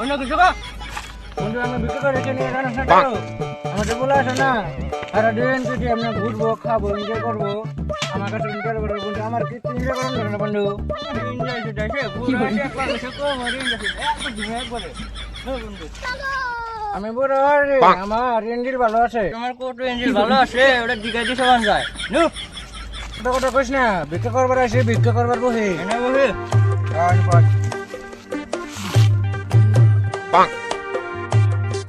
অন্য কিছু বা বন্ধু আমি বিক্রি না তো আমাদের বলে আসে না। সারা দিন যদি আমরা ঘুরবো খাব এনজয় করব আমার কাছে এনজয় করব বন্ধু আমার কি এনজয় করেন না বন্ধু। এনজয় সেটা সে ঘুরে একবার এসে কম এনজয় একবার ঘুরে একবারে। বন্ধু। আমি বড় আমার এঞ্জিল ভালো আছে। তোমার কোট এঞ্জিল ভালো আছে ওটা দিকে দিয়ে সবান যায়। নু ওটা কথা কইস না ভিক্ষা করবার আসে ভিক্ষা করবার বহে।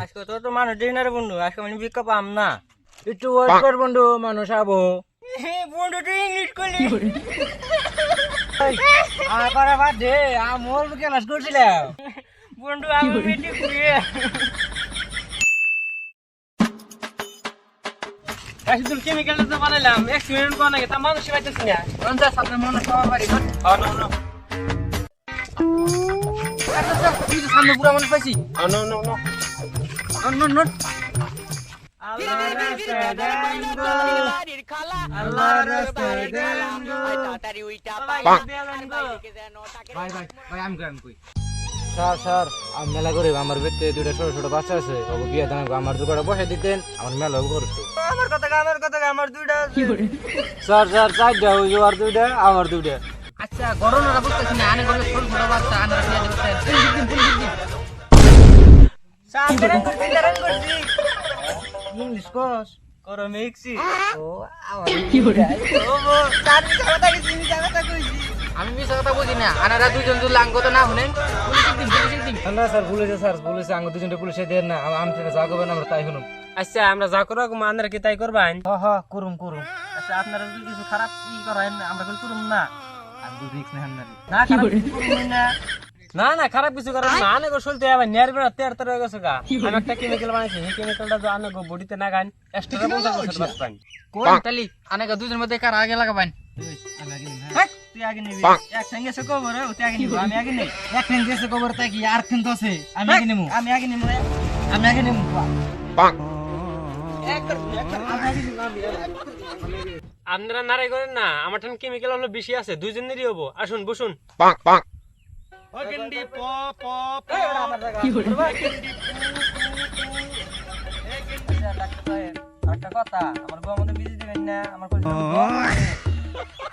আজকে তো তো মানুষ দিন রে বন্ধু আজকে আমি ভিক্ষা পাম না। একটু ওয়েট কর বন্ধু মানুষ আবো। বন্ধু তুই ইংলিশ করলি। আর করা বাদ দে আমল ক্লাস করছিলাম। বন্ধু আমি বেটি একদম কেমিক্যালটা তো বানাইলাম এক্সপেরিমেন্ট করা নাকি তা মানুষ পাইতেছি না। পঞ্চাশ আপনার মনে সবার বাড়ি হ্যাঁ নো নো। সামনে পুরো মানুষ পাইছি no no no. No no ভাই ভাই ভাই আমি কই? স্যার স্যার আমি মেলা করে আমার বেতে দুইটা ছোট ছোট বাচ্চা আছে। ওকে বিয়ে দেন আমার দুটো বসে দিতেন আমার মেলা করতো আমার কথা আমার কথা আমার দুইটা স্যার স্যার চারটা ওই যে আর দুইটা আমার দুইটা। আচ্ছা গরম ওরা বুঝতেছি না আনে করলে ছোট ছোট বাচ্চা আনে ইংলিশ কোর্স করো মিক্সি। ও আমার কি করে? ও তার কথা কি মিছা কথা কইছি। আমি মিশা কথা বুঝি না আনারা দুজন যদি লাঙ্গ তো না শুনেন পুলিশ দিন না স্যার পুলিশে স্যার পুলিশে আঙ্গ দুজনটা পুলিশে দেন না আমি যা করবেন আমরা তাই শুনুন। আচ্ছা আমরা যা করব আপনারা কি তাই করবেন? হ হ করুম করুম। আচ্ছা আপনারা যদি কিছু খারাপ ই করেন আমরা কিন্তু করুম না। আমি তো রিক্স নেন না না খারাপ কিছু করুম না। না না খারাপ কিছু করেন না। আনে গো চলতে আবার নেয়ার বেড়া তের তের হয়ে গেছে গা। আমি একটা কেমিক্যাল বানাইছি সেই কেমিক্যালটা তো আনে বডিতে না গান এক্সট্রা পঞ্চাশ বছর বাঁচবেন। কোন তালি? আনে কা দুজন মধ্যে কার আগে লাগাবেন? হ্যাঁ। তুই আগে নিবি। এক সঙ্গে সে কবর তুই আগে নিবি। আমি আগে নেই। এক সঙ্গে সে কবর তাই কি? আর কিন্তু আছে। আমি আগে নিমু আমি আগে নিমু আমি আগে নিমু আপনারা নারাই করেন না আমার ঠান কেমিক্যাল হলো বেশি আছে দুইজনেরই হব। আসুন বসুন। একটা কথা আমার গো আমাদের বিজি দিবেন না আমার কই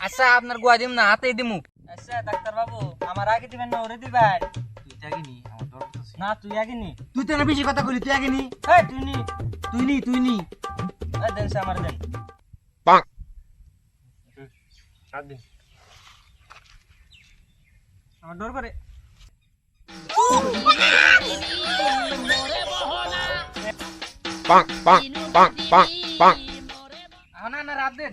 আচ্ছা আপনার গুয়া দিম না হাতেই দিমু আচ্ছা ডাক্তার বাবু আমার আগে দিবেন না ওরে দিবেন তুই আগে নি আমার ডর না তুই আগে নি তুই তো না বেশি কথা কইলি তুই আগে নি এই তুই নি তুই নি তুই নি এই দেন সে আমার দেন আর দিন। আমার ডর করে না না রাত দেন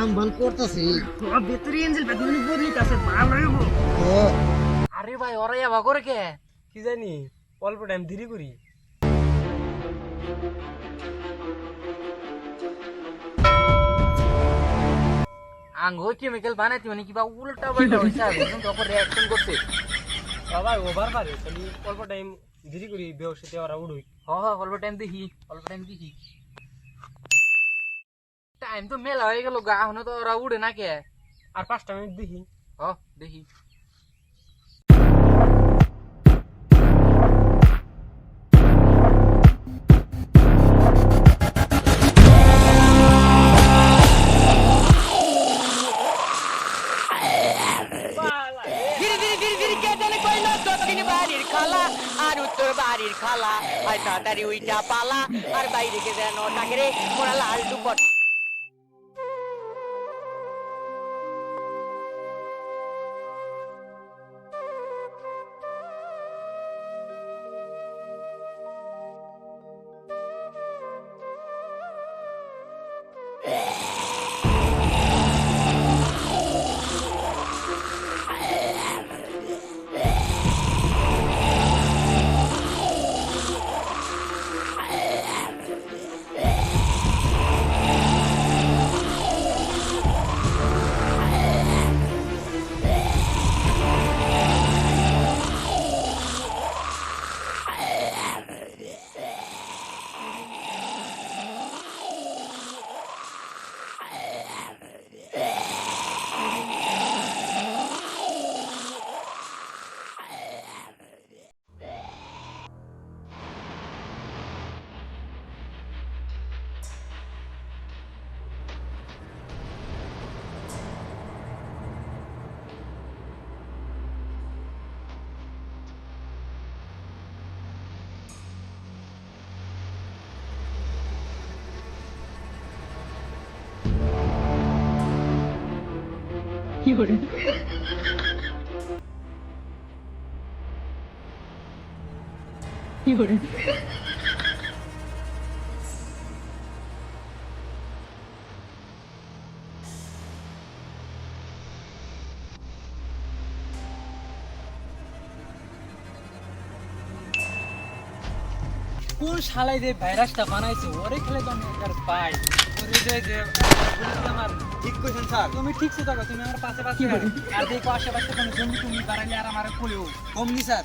কাম ভালো করতেছি। ভেতরে আরে ভাই ওরা যাবা করে কে? কি জানি অল্প টাইম দেরি করি। আঙ্গো কেমিক্যাল বানাইতে মানে কিবা উল্টা পাল্টা হইছে আর তখন রিঅ্যাকশন করছে। বাবা ওভার পারে অল্প টাইম দেরি করি বেহসিতে ওরা উড়ুই। হ হ অল্প টাইম দেখি অল্প টাইম দেখি। টাইম তো মেলা হয়ে গেল গা হনো তো ওরা উড়ে না কে আর পাঁচটা মিনিট দেখি। হ দেখি। গিরি গিরি গিরি গিরি কে জানে কইল দক্ষিণ বাড়ির খালা আর উত্তর বাড়ির খালা। আর তাড়াতাড়ি উইটা পালা আর বাইরে কে যেন ডাকে রে মোরা লাল দুপট কোন শালাই যে ভাইরাসটা বানাইছে ওরে খেলে তো আমি একবার পাই ওরে যে আমার ঠিক কইছেন স্যার। তুমি ঠিক আছে থাকো তুমি আমার পাশে পাশে আর দেখো আশেপাশে কোনো জমি তুমি বাড়াইলে আর আমার কইও। কমনি স্যার।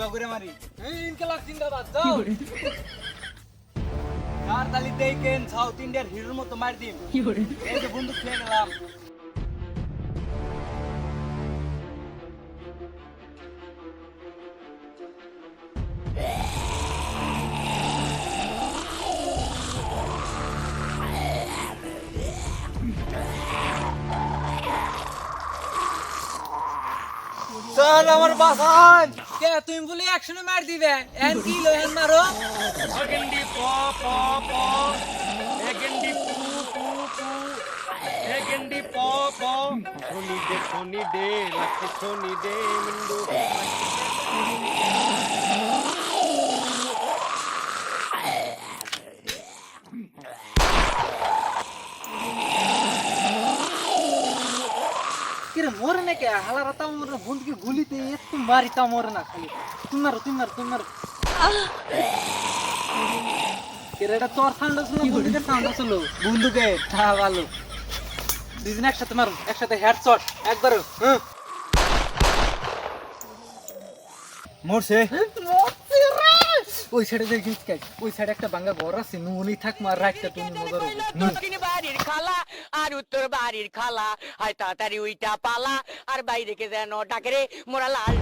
কিবা করে মারি। এই ইনকালাব জিন্দাবাদ যাও। স্যার তাহলে দেখেন সাউথ ইন্ডিয়ার হিরোর মতো মার দিন এই যে বন্দুক খেয়ে গেলাম। স্যার আমার বাসান কে তুমি বলি একশনে মার দিবে। এন কি লো এন মারো। প প প। এগেন্ডি পু পু পু। প প। শনি দে শনি দে লাখ শনি দে মিন্ডু। কিরে মরে না কে? হালা রাতা মরে বন্ধুকে গুলিতে একটু মারি না খালি। তুমি মারো তুমি মারো তুমি মারো। এটা তোর সাউন্ড ছিল বন্ধুদের সাউন্ড ছিল বন্ধুকে হ্যাঁ ভালো। দুদিন একসাথে মারো, একসাথে হেডশট একবার হ্যাঁ। মরছে। ওই সাইডে দেখিস কে ওই সাইডে একটা ভাঙ্গা ঘর আছে, নুনি থাক মার রাখতে তুমি মজার হবে দক্ষিণ বাড়ির খালা আর উত্তর বাড়ির খালা, হয় তাড়াতাড়ি উইটা পালা, আর বাইরে কে যেন ডাকে রে, মোরা লাল।